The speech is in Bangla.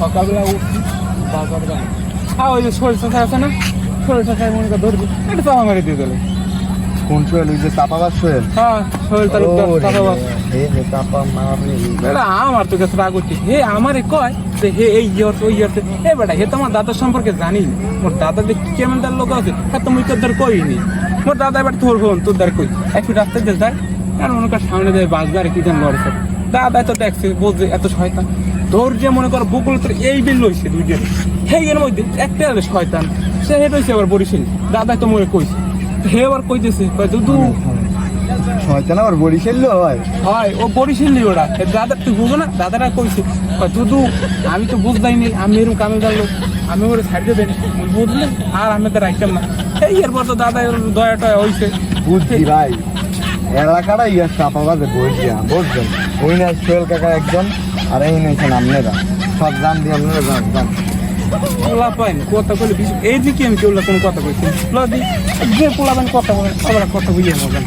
সকালবেলা উঠছি বাজার যাই হ্যাঁ ওই যে সরিষা আছে না সরিষা মনে করে ধরবি একটা চাপা মেরে দিয়ে দিলে। কোন সোহেল? ওই যে চাপাবাজ সোহেল? হ্যাঁ সোহেল তালুকদার চাপা বাস হে হে চাপা মারনি বেটা আমার তো কাছে রাগ হে আমারে কয় যে হে এই ইয়ার ওই ইয়ার এ বেটা হে তো আমার দাদার সম্পর্কে জানি। মোর দাদা যে কেমন তার লোক আছে হ্যাঁ তুমি তোর দ্বার কইনি। মোর দাদা এবার তোর হন তোর দ্বার কই। একটু রাস্তায় যে যায় আর মনে কর সামনে যায় বাস গাড়ি কি যেন লড়ছে। দাদা তো দেখছে বলছে এত শয়তান। তোর যে মনে কর বকুল তোর এই বিল লইছে সেই এর মধ্যে একটা হলো শয়তান। সে হেট হইছে আবার বরিশাল। দাদা তো মনে কইছে। হে আবার কইতেছে কয় দুদু শয়তান আবার বরিশাল হয়? হয় ও বরিশালি ওরা। দাদা তুই বুঝো না? দাদারা কইছে দুদু আমি তো বুঝতাই নি আমি এরকম কামে গেল আমি ওরে ছাড় দেবেন বুঝলে আর আমি তো রাখতাম না। এই এরপর তো দাদা দয়া টয়া হইছে। বুঝছি ভাই। এলাকাটা ইয়ার চাপাবাজে বইছিয়া বুঝছেন? ওই না সোহেল কাকা একজন, আর এই নিয়েছেন আপনারা সব জান দিয়ে আপনারা জান জান। পোলা পাইন কথা বেশি এই দিকে আমি কেউ কোনো কথা কইছি? পোলা দি যে পোলা কথা বলেন আবার কথা বুঝিয়ে বলেন